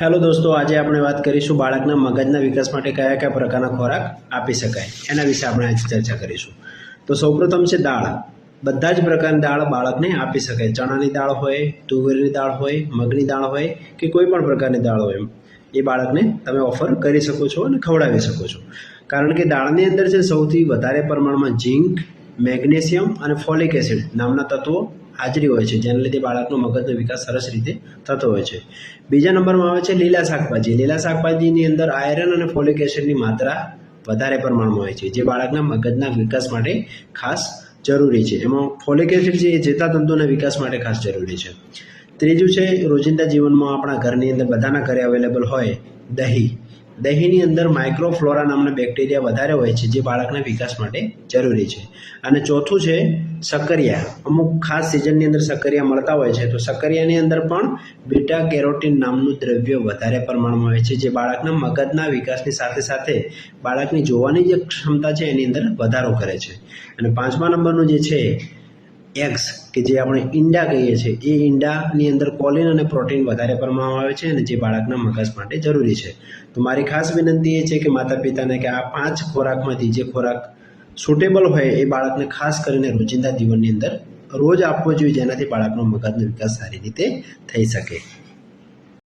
Hello દોસ્તો, આજે આપણે વાત કરીશું બાળકના મગજના વિકાસ માટે કયા કયા પ્રકારના ખોરાક આપી શકાય, એના વિશે આપણે આજે ચર્ચા કરીશું. તો સૌપ્રથમ છે દાળ. બધા જ પ્રકારની દાળ બાળકને આપી શકાય. ચણાની દાળ હોય, તુવેરની દાળ હોય, મગની દાળ હોય કે કોઈ પણ પ્રકારની દાળ હોય એ બાળકને તમે ઓફર કરી શકો છો અને ખવડાવી શકો છો. કારણ કે દાળની અંદર છે સૌથી વધારે પ્રમાણમાં ઝીંક મેગ્નેશિયમ અને ફોલિક એસિડ નામના તત્વો હાજરી હોય છે, જેના લીધે બાળકનો મગજનો વિકાસ સરસ રીતે થતો હોય છે. બીજા નંબરમાં આવે છે લીલા શાકભાજી. લીલા શાકભાજીની અંદર આયરન અને ફોલિક એસિડની માત્રા વધારે પ્રમાણમાં હોય છે, જે બાળકના મગજના વિકાસ માટે ખાસ જરૂરી છે. એમાં ફોલિક એસિડ એ ચેતાતંતુના વિકાસ માટે ખાસ જરૂરી છે. ત્રીજું છે, રોજિંદા જીવનમાં આપણા ઘરની અંદર બધાના ઘરે અવેલેબલ હોય દહીં. દહીંની અંદર માઇક્રોફ્લોરા નામના બેક્ટેરિયા વધારે હોય છે, જે બાળકના વિકાસ માટે જરૂરી છે. અને ચોથું છે સક્કરિયા અમુક ખાસ સિઝનની અંદર સક્કરિયા મળતા હોય છે, તો સક્કરિયાની અંદર પણ બીટા કેરોટીન નામનું દ્રવ્ય વધારે પ્રમાણમાં હોય છે, જે બાળકના મગજના વિકાસની સાથે સાથે બાળકની જોવાની જે ક્ષમતા છે, એની અંદર વધારો કરે છે. અને પાંચમા નંબરનું જે છે એગ્સ કે જે આપણે ઈંડા કહીએ છીએ, એ ઈંડાની અંદર કોલિન અને પ્રોટીન વધારે પ્રમાણમાં આવે છે અને જે બાળકના મગજ માટે જરૂરી છે. તો મારી ખાસ વિનંતી એ છે કે માતા પિતાને કે આ પાંચ ખોરાકમાંથી જે ખોરાક સુટેબલ હોય એ બાળકને ખાસ કરીને રોજિંદા જીવનની અંદર રોજ આપવો જોઈએ જેનાથી બાળકનો મગજનો વિકાસ સારી રીતે થઈ શકે.